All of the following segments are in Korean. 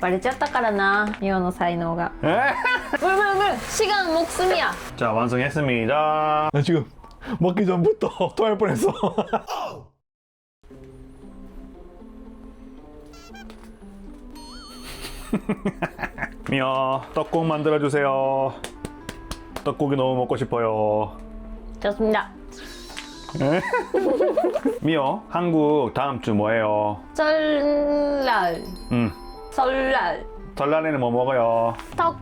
バレちゃったからなミオの才能が 에? むるむるむる시간 목숨이야 자 완성했습니다. 나 지금 먹기 전부터 토할 뻔했어. 미어 떡국 만들어 주세요. 떡국이 너무 먹고 싶어요. 좋습니다 에? 미어 한국 다음 주 뭐예요? 설날 음 설날 설날에는 뭐 먹어요? 떡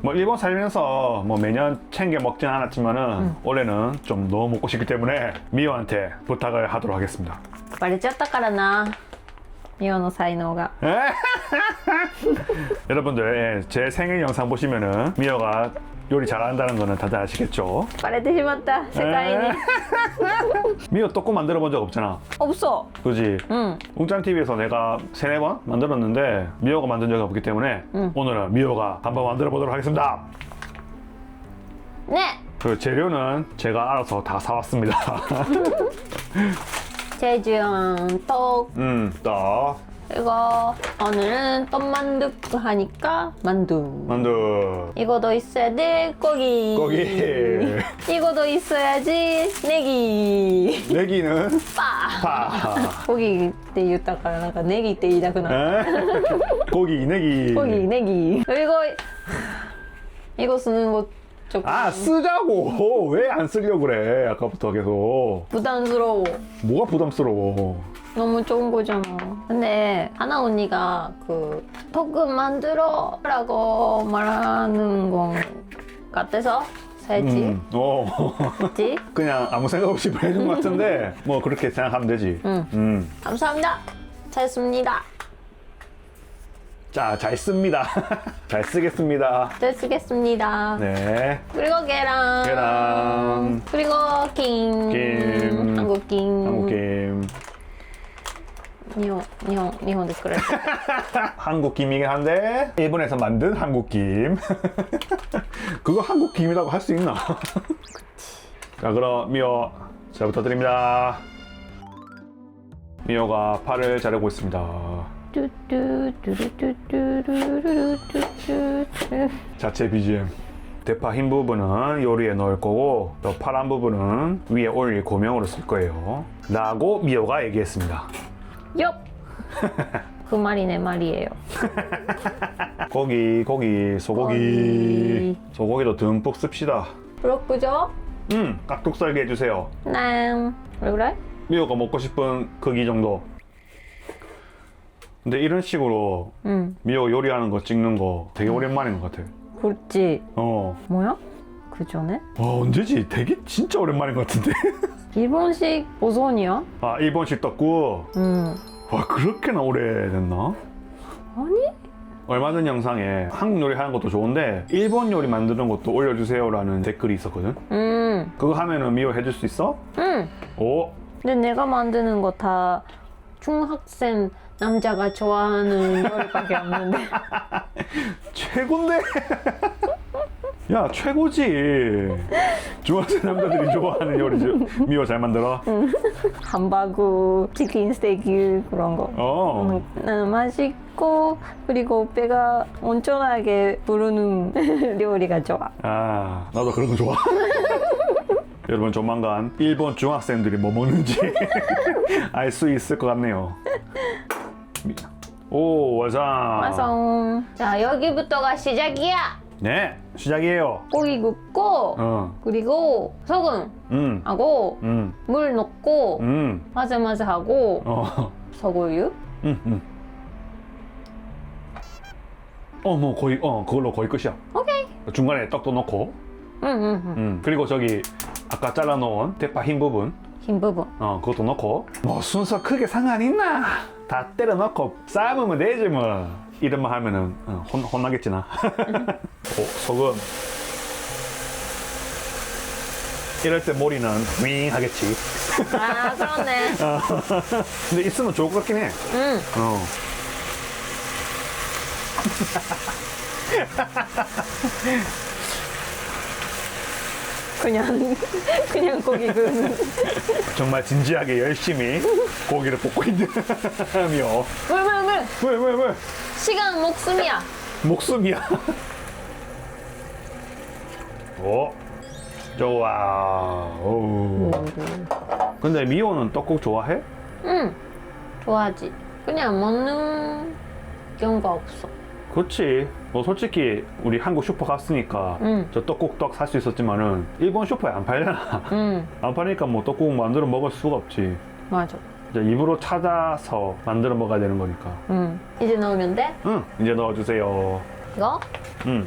뭐 일본 살면서 뭐 매년 챙겨 먹진 않았지만은 올해는 좀 너무 먹고 싶기 때문에 미호한테 부탁을 하도록 하겠습니다. バレちゃったからなミオの才能が 에? 여러분들 예, 제 생일 영상 보시면은 미호가 요리 잘한다는 거는 다들 아시겠죠? 말해도 심었다 세상이니. 미호 떡국 만들어 본 적 없잖아. 없어. 그지? 응. 웅짱TV에서 내가 세네 번 만들었는데 미호가 만든 적이 없기 때문에 응. 오늘은 미호가 한번 만들어 보도록 하겠습니다. 네! 그 재료는 제가 알아서 다 사왔습니다. 제주형 떡. 음, 떡. 이거 오늘은 떡 만두 하니까 만두 만두, 이거도 있어야 돼 고기 고기, 이거도 있어야지 내기 내기는 빠 파, 고기って言ったからなんかネギって言いたくなる 에? 고기, 내기. 고기 내기 그리고 이거 쓰는 거 조금 아 쓰자고. 왜 안 쓰려고 그래 아까부터 계속. 부담스러워. 뭐가 부담스러워? 너무 좋은 거잖아 근데 하나 언니가 그 토크 만들어 라고 말하는 건 같아서 살지? 음, 어. 그치? 그냥 아무 생각 없이 보내준 것 같은데 뭐 그렇게 생각하면 되지. 응. 음. 감사합니다. 잘 씁니다 자, 잘 씁니다. 잘 쓰겠습니다. 잘 쓰겠습니다. 네. 그리고 계란. 계란. 그리고 김. 김. 한국 김. 한국 김. 일본, 일본, 일본에서 한국 김이긴 한데 일본에서 만든 한국 김. 그거 한국 김이라고 할 수 있나? 자, 그럼 미호 잘 부탁드립니다. 미호가 팔을 자르고 있습니다. 자체 BGM. 대파 흰 부분은 요리에 넣을 거고 또 파란 부분은 위에 올릴 고명으로 쓸 거예요. 라고 미호가 얘기했습니다. 엽! 그 말이 내 말이에요. 고기, 고기, 소고기. 고기. 소고기도 듬뿍 씁시다. 그렇구죠? 음, 깍둑썰기 해주세요. 난왜 그래? 미호가 먹고 싶은 크기 정도. 근데 이런 식으로 응, 미호 요리하는 거 찍는 거 되게 오랜만인 것 같아. 그렇지. 어. 뭐야? 그 전에? 와, 언제지? 되게 진짜 오랜만인 것 같은데. 일본식 오선이야? 아, 일본식 떡국. 응. 와, 그렇게나 오래됐나? 아니? 얼마 전 영상에 한국 요리 하는 것도 좋은데 일본 요리 만드는 것도 올려주세요라는 댓글이 있었거든. 응, 그거 하면은 미호 해줄 수 있어? 응. 오, 근데 내가 만드는 거 다 중학생 남자가 좋아하는 요리밖에 없는데. 최고인데? 야, 최고지. 중학생 남자들이 좋아하는 요리지. 미호 잘 만들어? 함바구, 치킨 스테이크 그런 거. 어. 음, 맛있고 그리고 배가 온전하게 부르는 요리가 좋아. 아, 나도 그런 거 좋아. 여러분 조만간 일본 중학생들이 뭐 먹는지 알 수 있을 것 같네요. 미- 오, 완성. 완성. 자 여기부터가 시작이야. 네, 시작이에요. 고기 굽고 어, 그리고 소금 음, 하고 음, 물 넣고 음, 마사마사 하고 어, 소고유. 음, 음. 어, 뭐 거의, 어, 그걸로 거의 끝이야. 오케이. 중간에 떡도 넣고, 응응응. 음, 그리고 저기 아까 잘라놓은 대파 흰 부분, 흰 부분. 어, 그것도 넣고. 뭐 순서 크게 상관 있나? 다 때려 넣고 삶으면 되지 뭐. 이런만 하면은 어, 혼, 혼나겠지 나. 오, 소금. 이럴 때 머리는 윙 하겠지. 아 그렇네. 어. 근데 있으면 좋을 것 같긴 해. 응. 어. 그냥 그냥 고기 구우는. 정말 진지하게 열심히 고기를 볶고 있는 며. 물물물. 왜, 왜, 왜? 시간 목숨이야. 목숨이야. 오, 좋아. 오. 근데 미호는 떡국 좋아해? 응, 좋아하지. 그냥 먹는 경우가 없어. 그렇지. 뭐 솔직히 우리 한국 슈퍼 갔으니까 응. 저 떡국 떡 살 수 있었지만은 일본 슈퍼에 안 팔잖아. 응, 안 파니까 뭐 떡국 만들어 먹을 수가 없지. 맞아. 이제 입으로 찾아서 만들어 먹어야 되는 거니까. 응. 이제 넣으면 돼? 응, 이제 넣어주세요. 이거? 응.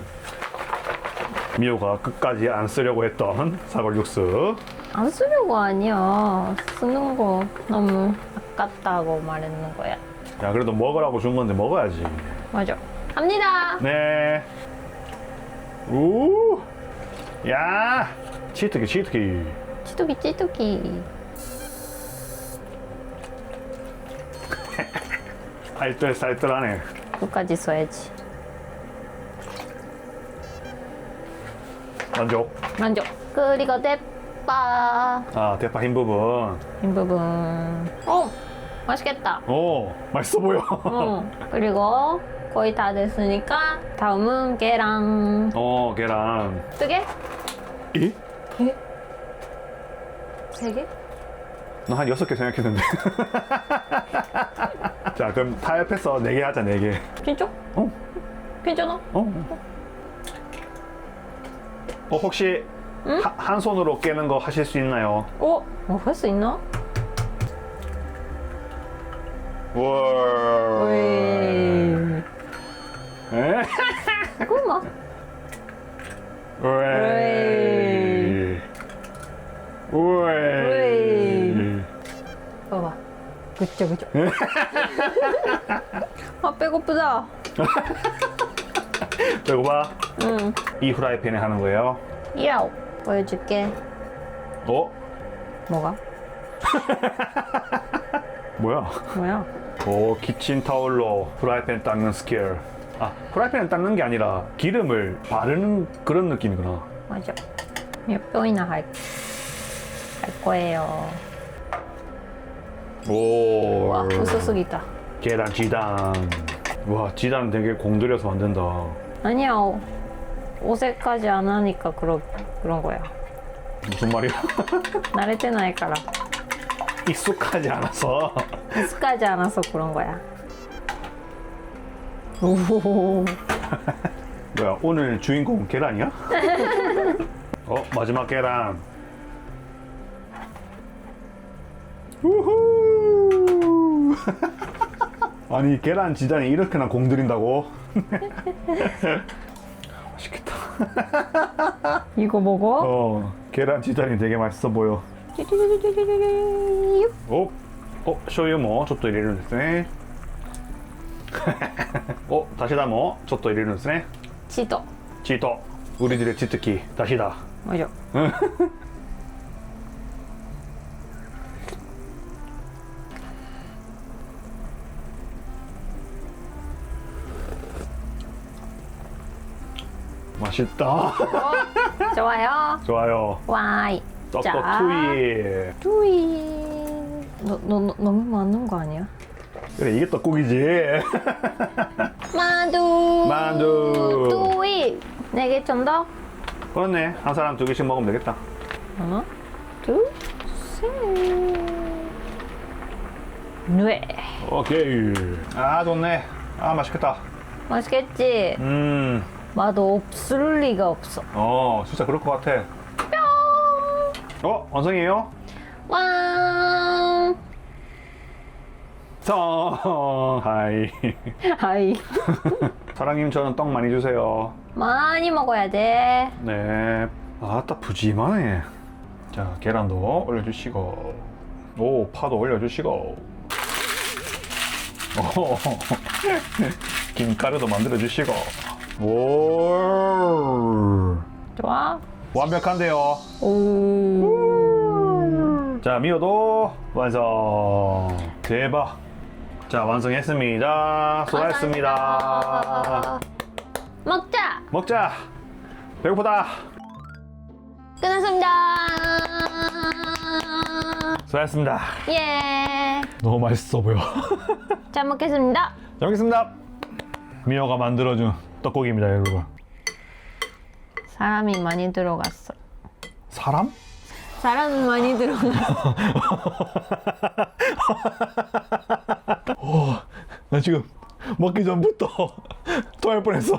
미호가 끝까지 안 쓰려고 했던 사골 육수. 안 쓰려고 아니야. 쓰는 거 너무 아깝다고 말했는 거야. 야, 그래도 먹으라고 준 건데 먹어야지. 맞아. 갑니다. 네. 우. 야, 치트키, 치트키. 찌뚜기 찌뚜기. 알뜰살뜰하네. 끝까지 써야지. 만족. 만족. 그리고 대파. 아, 대파 흰 부분. 이 부분. 어, 맛있겠다. 오, 맛있어 보여. 어, 그리고 거의 다 됐으니까 다음은 계란. 어, 계란. 두 개? 이? 세 개? 나한 여섯 개 생각했는데. 자, 그럼 타협해서 네 개 하자, 네 개. 진짜? 어? 괜찮아? 어? 어, 혹시 하- 한 손으로 깨는 거 하실 수 있나요? 어? 뭐할수 있나? 와. 봐봐. 그쵸, 그쵸. 아, 배고프다. 배고파? 응. 이 후라이팬에 하는 거예요? 야오. 보여줄게. 어? 뭐가? 뭐야? 뭐야? 오, 키친 타올로 후라이팬 닦는 스킬. 아, 후라이팬을 닦는 게 아니라 기름을 바르는 그런 느낌이구나. 맞아. 몇 병이나 할, 할 거예요. 오. 와, 우수수기다. 계란 지단. 와, 지단 되게 공들여서 만든다. 아니야. 오- 오색까지 안 하니까 그러, 그런 거야. 무슨 말이야? 慣れてないから 익숙하지 않아서. 익숙하지 않아서 그런 거야. 오. 뭐야 오늘 주인공 계란이야? 어 마지막 계란. 우후. 아니 계란 지단이 이렇게나 공들인다고? 맛있겠다. 이거 먹어? 어 계란 지단이 되게 맛있어 보여. 오, 어, 쇼유 뭐 저도 이래는 됐네. お、だしだも、ちょっと入れるんですね。 치도. 치토 우리들의 치트키 다시다 맞아. 맛있다 어, 좋아요. 좋아요 와이. 떡떡 자. 투이 투이. 너, 너, 너 너무 많은 거 아니야? 그래 이게 떡국이지 만두. 만두. 투이. 네개 좀 더. 그렇네 한 사람 두 개씩 먹으면 되겠다 하나, 둘, 셋. 네. 오케이 아 좋네 아 맛있겠다 맛있겠지? 음어 맛 없을 리가 없어. 진짜 그럴 것 같아 어 완성이에요? 왕. 성 하이 하이. 사랑님 저는 떡 많이 주세요 많이 먹어야 돼. 네. 아따 푸짐하네. 자 계란도 올려주시고, 오 파도 올려주시고, 오 김가루도 만들어주시고, 오 좋아? 완벽한데요. 오. 자 미호도 완성. 대박. 자 완성했습니다. 수고하셨습니다. 먹자. 먹자. 배고프다. 끝났습니다. 수고하셨습니다. 예. 너무 맛있어 보여. 잘 먹겠습니다. 잘 먹겠습니다. 미호가 만들어준 떡국입니다, 여러분. 사람이 많이 들어갔어. 사람? 사람 많이 들어갔어. 나 지금 먹기 전부터 토할 뻔했어.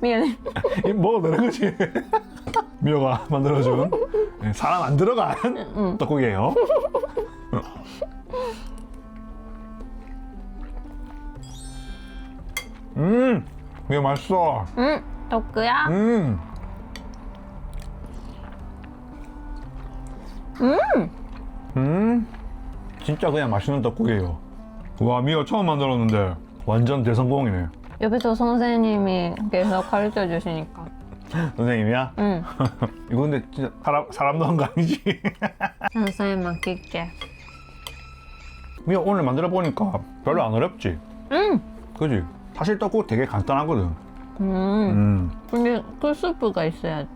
미안해. 이 먹어도 되는 거지. 미호가 만들어준 네, 사람 안 들어간 떡국이에요. 음, 미호 맛있어. 응, 떡구야. 음. 음. 진짜 그냥 맛있는 떡국이에요. 와, 미호 처음 만들었는데 완전 대성공이네. 옆에서 선생님이 계속 가르쳐 주시니까. 선생님이야? 응, 이거 근데 진짜 사람 사람도 한 거 아니지? 선생님 맡길게. 미호 오늘 만들어 보니까 별로 안 어렵지? 응. 그지? 사실 떡국 되게 간단하거든. 음. 음. 근데 그 스프가 있어야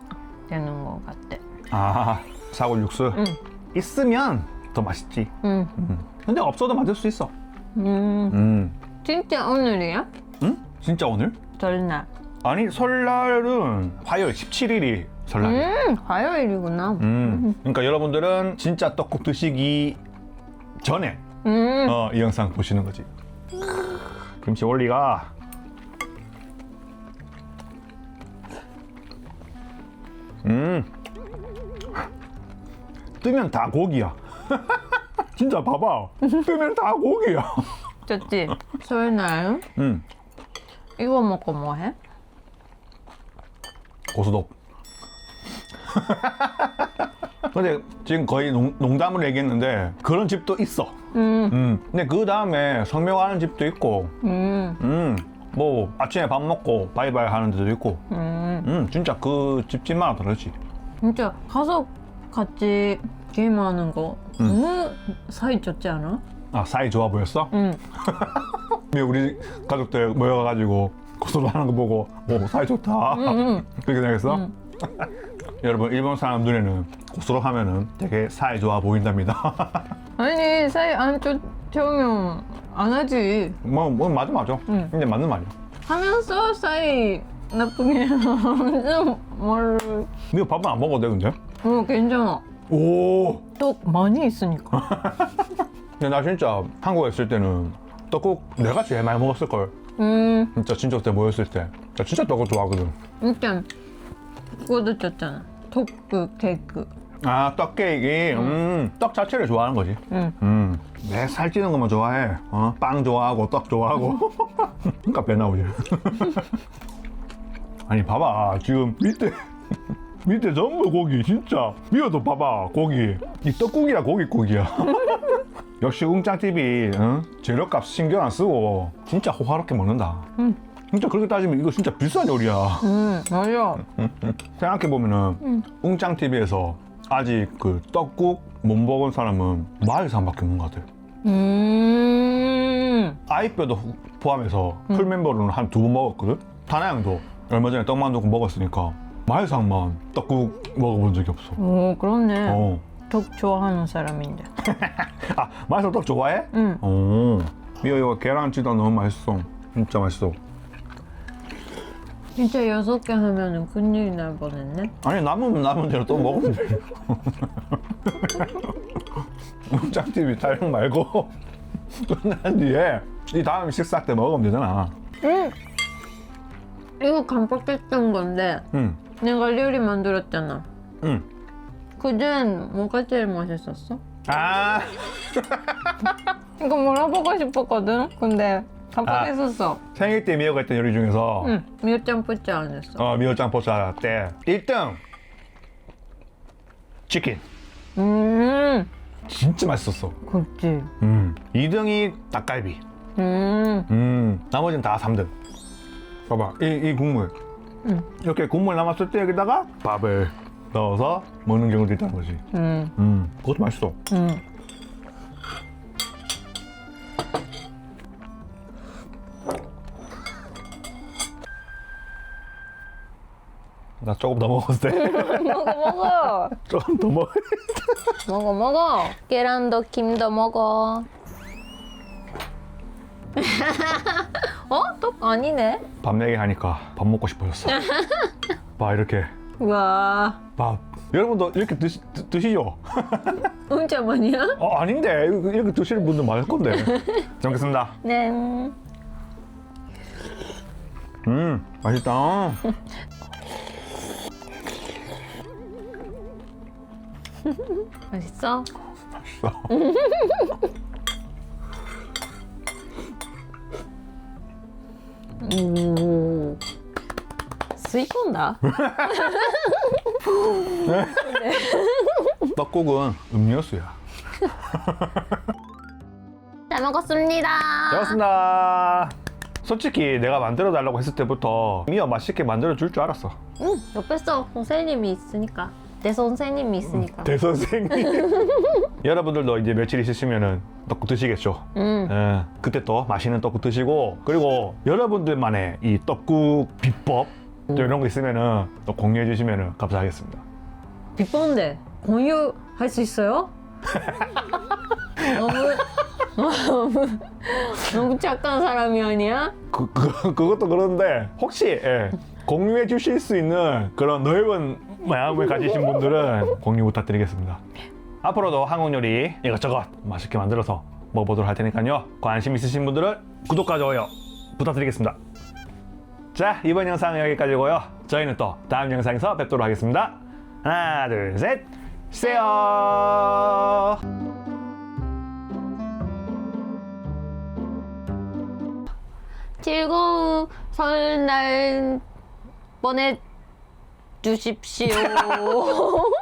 되는 것 같아. 아, 사골 육수 응. 있으면 더 맛있지. 응. 음. 근데 없어도 만들 수 있어. 음. 음. 진짜 오늘이야? 응? 진짜 오늘? 설날. 아니 설날은 화요일 17일이 설날이야. 음, 화요일이구나. 음. 그러니까 여러분들은 진짜 떡국 드시기 전에 음. 어, 이 영상 보시는 거지. 김치 올리가 음 뜨면 다 고기야. 진짜 봐봐. 뜨면 다 고기야. 좋지? 설날 음 이거 먹고 뭐 해? 고수톱. 근데 지금 거의 농, 농담을 얘기했는데 그런 집도 있어. 음. 음. 근데 그 다음에 성묘하는 집도 있고, 음. 음. 뭐 아침에 밥 먹고 바이바이 하는 데도 있고, 음. 음. 진짜 그 집집마다 다르지. 진짜 가족 같이 게임하는 거 너무 사이 좋지 않아? 아 사이 좋아 보였어? 응. 우리 가족들 모여가지고 고소를 하는 거 보고, 오 사이 좋다. 응. 그렇게 생각했어? 응. 여러분 일본 사람 눈에는 고소로 하면은 되게 사이 좋아 보인답니다. 아니 사이 안 좋, 좋으면 안 하지. 뭐, 뭐 맞아 맞아. 응. 근데 맞는 말이야. 하면서 사이 나쁘게 하면 뭘? 미호 밥은 안 먹어도 돼 근데? 어 괜찮아. 오. 또 많이 있으니까. 근데 나 진짜 한국에 있을 때는 떡국 내가 제일 많이 먹었을 걸. 음. 진짜 친척 때 모였을 때. 나 진짜 떡국 좋아하거든. 일단 그거도 좋잖아. 토크 케이크. 아, 떡 케이크. 음, 떡 자체를 좋아하는 거지. 응. 음, 내 살찌는 것만 좋아해. 어, 빵 좋아하고 떡 좋아하고. 그러니까 배 나오지. 아니 봐봐, 지금 밑에 밑에 전부 고기 진짜. 미어도 봐봐 고기. 이 떡국이라 고기국이야. 역시 웅짱 TV 어? 재료값 신경 안 쓰고 진짜 호화롭게 먹는다. 응. 진짜 그렇게 따지면 이거 진짜 비싼 요리야. 음 맞아. 생각해 보면은 응. 웅짱 TV에서 아직 그 떡국 못 먹은 사람은 마일상밖에 없는 것 같아. 음. 아이뼈도 후- 포함해서 풀 멤버로는 한 두 번 먹었거든. 다나양도 얼마 전에 떡만두 먹었으니까 마일상만 떡국 먹어본 적이 없어. 오 그렇네. 어. 독 좋아하는 사람인데. 아 마일상 떡 좋아해? 응. 어. 미호 이거 계란찌다 너무 맛있어. 진짜 맛있어. 진짜 여섯 개 하면은 큰일 날 뻔했네. 아니 남으면 남은 대로 또 먹으면 돼. TV 촬영 말고 끝난 뒤에 이 다음 식사 때 먹으면 되잖아. 응. 이거 깜빡했던 건데 응, 내가 요리 만들었잖아. 응. 그전 뭐가 제일 맛있었어? 아, 이거 물어보고 싶었거든. 근데 깜빡했었어. 생일 때 미호가 했던 요리 중에서 응. 뿌찌 안 했어. 어, 미호짱 포차 때 1등 치킨 음. 진짜 맛있었어. 그렇지. 음. 2등이 닭갈비. 음. 음. 나머지는 다 3등. 봐봐, 이, 이 국물. 응. 이렇게 국물 남았을 때 여기다가 밥을 넣어서 먹는 경우도 있다는 거지. 음. 음, 그것도 맛있어. 음. 나 조금 더 돼? 먹어 먹어. 조금 더 먹어. 먹어 먹어. 계란도 김도 먹어. 어? 떡 아니네. 밥 얘기하니까 밥 먹고 싶어졌어. 봐 이렇게 와, 밥. 여러분도 이렇게 드시, 드, 드시죠? 혼자 많이야? 어, 아닌데 이렇게 이렇게 드시는 분들 많을 건데. 잘 먹겠습니다. 네. 음. 음 맛있다. 맛있어? 맛있어. 오. 스이콘다. 떡국은 음료수야. 잘 먹었습니다. 잘 먹었습니다. 솔직히 내가 만들어 달라고 했을 때부터 미어 맛있게 만들어 줄 줄 알았어. 응, 옆에서 선생님이 있으니까. 내 선생님이 있으니까. 대선생님. 여러분들도 이제 며칠 있으시면은 떡국 드시겠죠. 응. 예, 그때 또 맛있는 떡국 드시고 그리고 여러분들만의 이 떡국 비법 또 이런 거 있으면은 또 공유해 주시면은 감사하겠습니다. 비법인데 공유할 수 있어요? 너무 너무 너무 착한 사람이 아니야? 그, 그, 그것도 그런데 혹시 예, 공유해 주실 수 있는 그런 넓은 마음을 가지신 분들은 공유 부탁드리겠습니다. 앞으로도 한국 요리 이것저것 맛있게 만들어서 먹어보도록 할 테니까요. 관심 있으신 분들은 구독과 좋아요 부탁드리겠습니다. 자 이번 영상은 여기까지고요. 저희는 또 다음 영상에서 뵙도록 하겠습니다. 하나 둘 셋, 세요. 즐거운 설날 보내 주십시오.